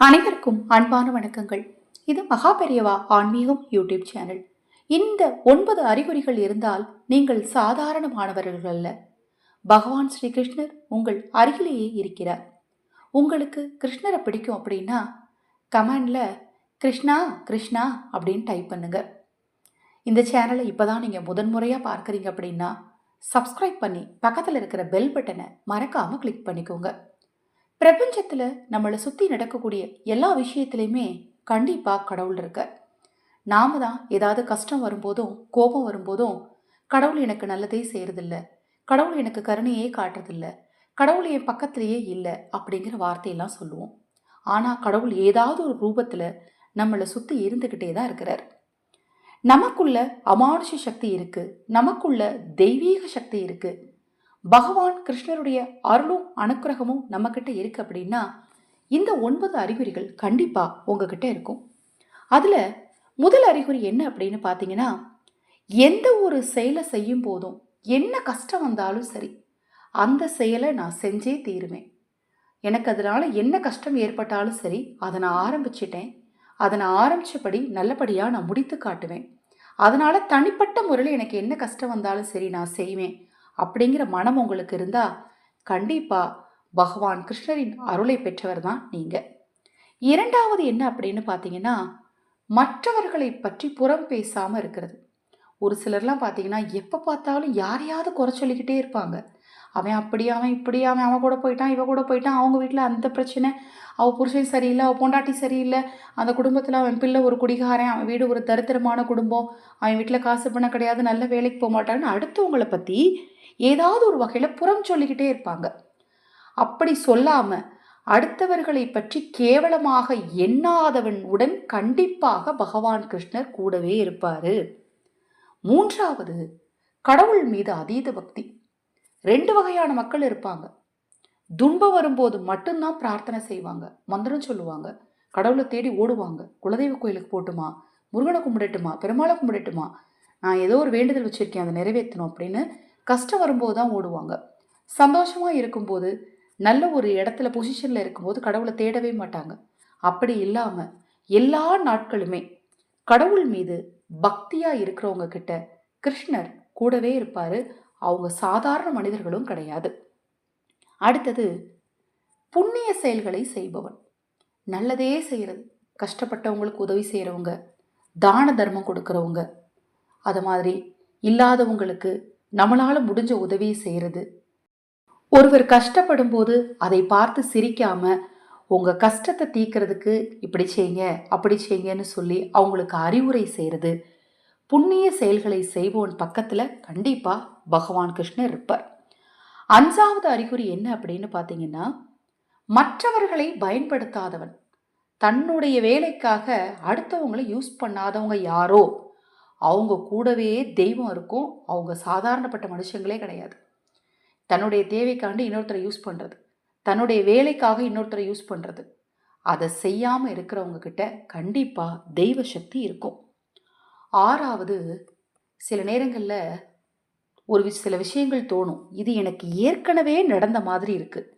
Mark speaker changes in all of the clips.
Speaker 1: அனைவருக்கும் அன்பான வணக்கங்கள். இது மகாபெரியவா ஆன்மீகம் யூடியூப் சேனல். இந்த ஒன்பது அறிகுறிகள் இருந்தால் நீங்கள் சாதாரணமானவர்கள் அல்ல. பகவான் ஸ்ரீகிருஷ்ணர் உங்கள் அருகிலேயே இருக்கிறார். உங்களுக்கு கிருஷ்ணரை பிடிக்கும் அப்படின்னா கமெண்டில் கிருஷ்ணா கிருஷ்ணா அப்படின்னு டைப் பண்ணுங்க. இந்த சேனலை இப்போ தான் நீங்கள் முதன்முறையாக பார்க்குறீங்க அப்படின்னா சப்ஸ்கிரைப் பண்ணி பக்கத்தில் இருக்கிற பெல் பட்டனை மறக்காமல் கிளிக் பண்ணிக்கோங்க. பிரபஞ்சத்தில் நம்மளை சுற்றி நடக்கக்கூடிய எல்லா விஷயத்துலையுமே கண்டிப்பாக கடவுள் இருக்க நாம தான் ஏதாவது கஷ்டம் வரும்போதும் கோபம் வரும்போதும் கடவுள் எனக்கு நல்லதே செய்கிறதில்ல கடவுள் எனக்கு கருணையே காட்டுறதில்ல. கடவுள் என் பக்கத்திலேயே இல்லை அப்படிங்கிற வார்த்தையெல்லாம் சொல்லுவோம். ஆனால் கடவுள் ஏதாவது ஒரு ரூபத்தில் நம்மளை சுற்றி இருந்துக்கிட்டே தான் இருக்கிறார். நமக்குள்ள அமானுஷ சக்தி இருக்குது நமக்குள்ள தெய்வீக சக்தி இருக்குது பகவான் கிருஷ்ணருடைய அருளும் அனுக்கிரகமும் நம்மக்கிட்ட இருக்கு அப்படின்னா இந்த ஒன்பது அறிகுறிகள் கண்டிப்பாக உங்ககிட்ட இருக்கும். அதில் முதல் அறிகுறி என்ன அப்படின்னு பார்த்தீங்கன்னா எந்த ஒரு செயலை செய்யும் போதும் என்ன கஷ்டம் வந்தாலும் சரி அந்த செயலை நான் செஞ்சே தீருவேன். எனக்கு அதனால் என்ன கஷ்டம் ஏற்பட்டாலும் சரி அதை நான் ஆரம்பிச்சிட்டேன். அதை நான் ஆரம்பித்தபடி நல்லபடியாக நான் முடித்து காட்டுவேன். அதனால் தனிப்பட்ட முறையில் எனக்கு என்ன கஷ்டம் வந்தாலும் சரி நான் செய்வேன். அப்படிங்கிற மனம் உங்களுக்கு இருந்தால் கண்டிப்பாக பகவான் கிருஷ்ணரின் அருளை பெற்றவர் தான் நீங்கள் இரண்டாவது என்ன அப்படின்னு பார்த்தீங்கன்னா மற்றவர்களை பற்றி புறம் பேசாமல் இருக்கிறது. ஒரு சிலர்லாம் பார்த்தீங்கன்னா எப்போ பார்த்தாலும் யாரையாவது குறை சொல்லிக்கிட்டே இருப்பாங்க. அவன் அப்படி அவன் இப்படி அவன் அவன் கூட போயிட்டான் இவ கூட போயிட்டான் அவங்க வீட்டில் அந்த பிரச்சனை அவள் புருஷன் சரியில்லை அவள் பொண்டாட்டி சரியில்லை அந்த குடும்பத்தில் அவன் பிள்ளை ஒரு குடிகாரன் அவன் வீடு ஒரு தரித்திரமான குடும்பம் அவன் வீட்டில் காசு பண்ண கிடையாது நல்ல வேலைக்கு போக மாட்டாங்கன்னு அடுத்தவங்களை பற்றி ஏதாவது ஒரு வகையில் புறம் சொல்லிக்கிட்டே இருப்பாங்க. அப்படி சொல்லாமல் அடுத்தவர்களை பற்றி கேவலமாக எண்ணாதவன் உடன் கண்டிப்பாக பகவான் கிருஷ்ணர் கூடவே இருப்பார். மூன்றாவது கடவுள் மீது அதீத பக்தி. ரெண்டு வகையான மக்கள் இருப்பாங்க. துன்பம் வரும்போது மட்டும்தான் பிரார்த்தனை செய்வாங்க. மந்திரம் சொல்லுவாங்க. கடவுளை தேடி ஓடுவாங்க. குலதெய்வ கோயிலுக்கு போட்டுமா? முருகனை கும்பிடட்டுமா? பெருமாளை கும்பிடட்டுமா? நான் ஏதோ ஒரு வேண்டுதல் வச்சுருக்கேன். அதை நிறைவேற்றணும் அப்படின்னு கஷ்டம் வரும்போது தான் ஓடுவாங்க. சந்தோஷமாக இருக்கும்போது நல்ல ஒரு இடத்துல பொசிஷனில் இருக்கும்போது கடவுளை தேடவே மாட்டாங்க. அப்படி இல்லாமல் எல்லா நாட்களுமே கடவுள் மீது பக்தியாக இருக்கிறவங்க கிட்ட கிருஷ்ணர் கூடவே இருப்பார். அவங்க சாதாரண மனிதர்களும் கிடையாது. அடுத்தது புண்ணிய செயல்களை செய்பவன். நல்லதே செய்கிறது கஷ்டப்பட்டவங்களுக்கு உதவி செய்கிறவங்க தான தர்மம் கொடுக்குறவங்க. அது மாதிரி இல்லாதவங்களுக்கு நம்மளால் முடிஞ்ச உதவியை செய்கிறது ஒருவர் கஷ்டப்படும் போது அதை பார்த்து சிரிக்காம உங்கள் கஷ்டத்தை தீக்கிறதுக்கு இப்படி செய்யுங்க அப்படி செய்யுங்கன்னு சொல்லி அவங்களுக்கு அறிவுரை செய்கிறது புண்ணிய செயல்களை செய்வோன் பக்கத்தில் கண்டிப்பாக பகவான் கிருஷ்ணர் இருப்பார். அஞ்சாவது அறிகுறி என்ன அப்படின்னு பார்த்தீங்கன்னா மற்றவர்களை பயன்படுத்தாதவன். தன்னுடைய வேலைக்காக அடுத்தவங்களை யூஸ் பண்ணாதவங்க யாரோ அவங்க கூடவே தெய்வம் இருக்கும். அவங்க சாதாரணப்பட்ட மனுஷங்களே கிடையாது. தன்னுடைய தேவைக்காண்டி இன்னொருத்தரை யூஸ் பண்ணுறது தன்னுடைய வேலைக்காக இன்னொருத்தரை யூஸ் பண்ணுறது அதை செய்யாமல் இருக்கிறவங்க கிட்ட கண்டிப்பாக தெய்வ சக்தி இருக்கும். ஆறாவது சில நேரங்களில் ஒரு சில விஷயங்கள் தோணும். இது எனக்கு ஏற்கனவே நடந்த மாதிரி இருக்குது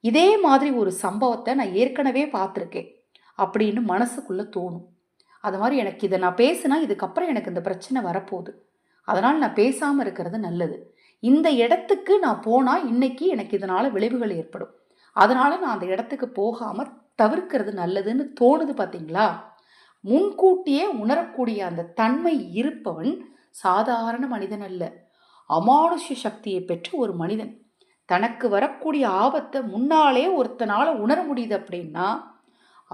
Speaker 1: இதே மாதிரி ஒரு சம்பவத்தை நான் ஏற்கனவே பார்த்துருக்கேன். அப்படின்னு மனசுக்குள்ளே தோணும். அது மாதிரி எனக்கு இதை நான் பேசினா இதுக்கப்புறம் எனக்கு இந்த பிரச்சனை வரப்போகுது. அதனால் நான் பேசாமல் இருக்கிறது நல்லது. இந்த இடத்துக்கு நான் போனால் இன்னைக்கு எனக்கு இதனால் விளைவுகள் ஏற்படும். அதனால் நான் அந்த இடத்துக்கு போகாமல் தவிர்க்கிறது நல்லதுன்னு தோணுது பார்த்தீங்களா முன்கூட்டியே உணரக்கூடிய அந்த தன்மை இருப்பவன் சாதாரண மனிதன் அல்ல. அமானுஷ்ய சக்தியை பெற்ற ஒரு மனிதன். தனக்கு வரக்கூடிய ஆபத்தை முன்னாலே ஒருத்தனால் உணர முடியுது அப்படின்னா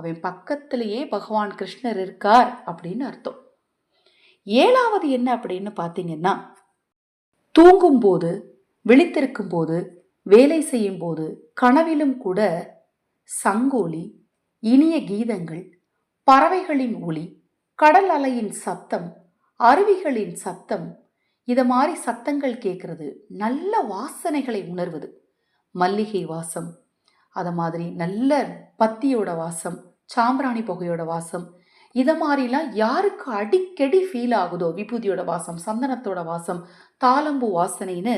Speaker 1: அவன் பக்கத்திலேயே பகவான் கிருஷ்ணர் இருக்கார் அப்படின்னு அர்த்தம். ஏழாவது என்ன அப்படின்னு பார்த்தீங்கன்னா தூங்கும்போது விழித்திருக்கும் போது வேலை செய்யும்போது கனவிலும் கூட சங்கோலி இனிய கீதங்கள் பறவைகளின் ஒளி கடல் அலையின் சத்தம் அருவிகளின் சத்தம் இதை மாதிரி சத்தங்கள் கேட்குறது நல்ல வாசனைகளை உணர்வது. மல்லிகை வாசம் அதை மாதிரி நல்ல பத்தியோட வாசம் சாம்பிராணி புகையோட வாசம். இதை மாதிரிலாம் யாருக்கு அடிக்கடி ஃபீல் ஆகுதோ? விபூதியோட வாசம் சந்தனத்தோட வாசம் தாளம்பூ வாசனைன்னு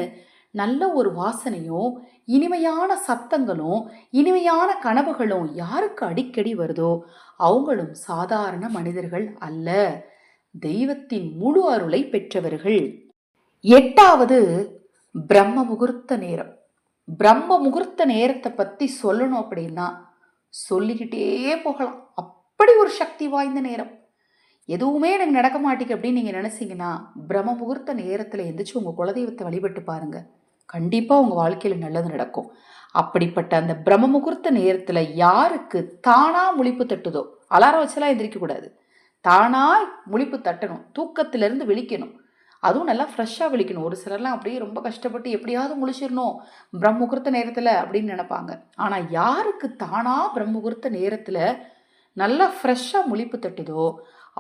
Speaker 1: நல்ல ஒரு வாசனையும் இனிமையான சத்தங்களும் இனிமையான கனவுகளும் யாருக்கு அடிக்கடி வருதோ? அவங்களும் சாதாரண மனிதர்கள் அல்ல. தெய்வத்தின் முழு அருளை பெற்றவர்கள். எட்டாவது பிரம்ம முகூர்த்த நேரம். பிரம்ம முகூர்த்த நேரத்தை பற்றி சொல்லணும் அப்படின்னா சொல்லிக்கிட்டே போகலாம். அப்படி ஒரு சக்தி வாய்ந்த நேரம். எதுவுமே எனக்கு நடக்க மாட்டேங்குது அப்படின்னு நீங்கள் நினச்சிங்கன்னா பிரம்ம முகூர்த்த நேரத்தில் எந்திரிச்சு உங்கள் குலதெய்வத்தை வழிபட்டு பாருங்கள் கண்டிப்பாக உங்கள் வாழ்க்கையில் நல்லது நடக்கும். அப்படிப்பட்ட அந்த பிரம்ம முகூர்த்த நேரத்தில் யாருக்கு தானாக முழிப்பு தட்டுதோ அலாரம் வச்செல்லாம் எந்திரிக்கக்கூடாது தானாக முழிப்பு தட்டணும். தூக்கத்திலிருந்து விழிக்கணும். அதுவும் நல்லா ஃப்ரெஷ்ஷாக விழிக்கணும். ஒரு சிலர்லாம் அப்படியே ரொம்ப கஷ்டப்பட்டு எப்படியாவது முழிச்சிடணும் பிரம்மமுகூர்த்த நேரத்தில் அப்படின்னு நினைப்பாங்க. ஆனால் யாருக்கு தானாக பிரம்மமுகூர்த்த நேரத்தில் நல்லா ஃப்ரெஷ்ஷாக முழிப்பு தட்டுதோ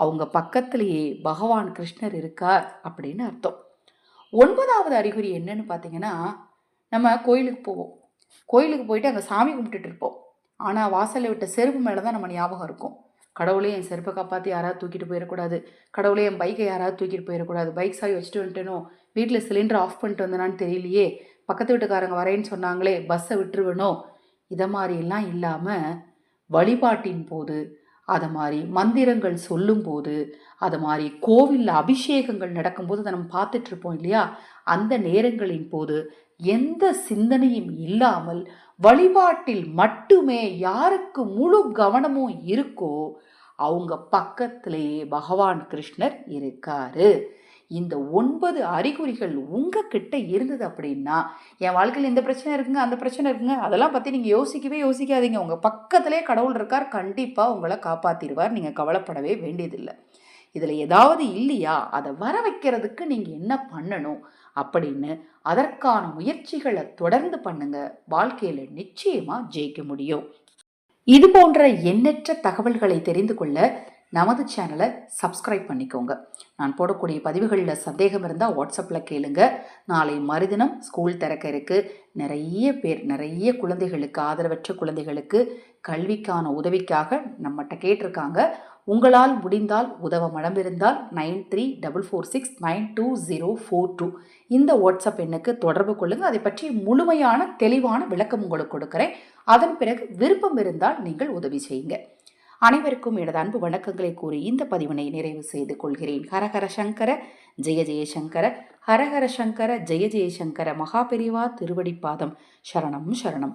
Speaker 1: அவங்க பக்கத்திலேயே பகவான் கிருஷ்ணர் இருக்கார் அப்படின்னு அர்த்தம். ஒன்பதாவது அறிகுறி என்னன்னு பார்த்தீங்கன்னா நம்ம கோயிலுக்கு போவோம். கோயிலுக்கு போயிட்டு அங்கே சாமி கும்பிட்டுட்டு இருப்போம். ஆனால் வாசலில் விட்ட செருப்பு மேலே தான் நம்ம ஞாபகம் இருக்கும். கடவுளே என் செருப்பை காப்பாற்றி யாராவது தூக்கிட்டு போயிடக்கூடாது கடவுளே என் பைக்கை யாராவது தூக்கிட்டு போயிடக்கூடாது பைக் சாவி வச்சுட்டு வந்துட்டேனோ வீட்டில் சிலிண்டர் ஆஃப் பண்ணிட்டு வந்தேனான்னு தெரியலையே. பக்கத்து வீட்டுக்காரங்க வரேன்னு சொன்னாங்களே பஸ்ஸை விட்டுருவனோ? இதை மாதிரிலாம் இல்லாமல் வழிபாட்டின் போது அதை மாதிரி மந்திரங்கள் சொல்லும்போது அது மாதிரி கோவிலில் அபிஷேகங்கள் நடக்கும்போது அதை நம்ம பார்த்துட்ருப்போம் இல்லையா? அந்த நேரங்களின் போது எந்த சிந்தனையும் இல்லாமல் வழிபாட்டில் மட்டுமே யாருக்கு முழு கவனமும் இருக்கோ அவங்க பக்கத்திலேயே பகவான் கிருஷ்ணர் இருக்காரு. இந்த ஒன்பது அறிகுறிகள் உங்ககிட்ட இருந்தது அப்படின்னா என் வாழ்க்கையில் இந்த பிரச்சனை இருக்குங்க அந்த பிரச்சனை இருக்குங்க அதெல்லாம் பற்றி நீங்கள் யோசிக்கவே யோசிக்காதீங்க. உங்கள் பக்கத்திலே கடவுள் இருக்கார் கண்டிப்பாக உங்களை காப்பாற்றிடுவார் நீங்கள் கவலைப்படவே வேண்டியதில்லை. இதில் ஏதாவது இல்லையா? அதை வர வைக்கிறதுக்கு நீங்கள் என்ன பண்ணணும்? அப்படின்னு அதற்கான முயற்சிகளை தொடர்ந்து பண்ணுங்க. வாழ்க்கையில் நிச்சயமாக ஜெயிக்க முடியும். இது போன்ற எண்ணற்ற தகவல்களை தெரிந்து கொள்ள நமது சேனலை சப்ஸ்கிரைப் பண்ணிக்கோங்க. நான் போடக்கூடிய பதிவுகளில் சந்தேகம் இருந்தால் வாட்ஸ்அப்பில் கேளுங்க. நாளை மறுதினம் ஸ்கூல் திறக்க இருக்கு. நிறைய பேர் நிறைய குழந்தைகளுக்கு ஆதரவற்ற குழந்தைகளுக்கு கல்விக்கான உதவிக்காக நம்மகிட்ட கேட்டிருக்காங்க. உங்களால் முடிந்தால் உதவ மனமிருந்தால் nine three double four six nine two zero four two. இந்த வாட்ஸ்அப் எண்ணுக்கு தொடர்பு கொள்ளுங்கள் அதை பற்றி முழுமையான தெளிவான விளக்கம் உங்களுக்கு கொடுக்குறேன். அதன் பிறகு விருப்பம் இருந்தால் நீங்கள் உதவி செய்யுங்க. அனைவருக்கும் எனது அன்பு வணக்கங்களை கூறி இந்த பதிவினை நிறைவு செய்து கொள்கிறேன். ஹரஹர சங்கர ஜெய ஜெயசங்கர ஹரஹர சங்கர ஜெய ஜெயசங்கர மகாபெரிவா திருவடிப்பாதம் சரணம் சரணம்.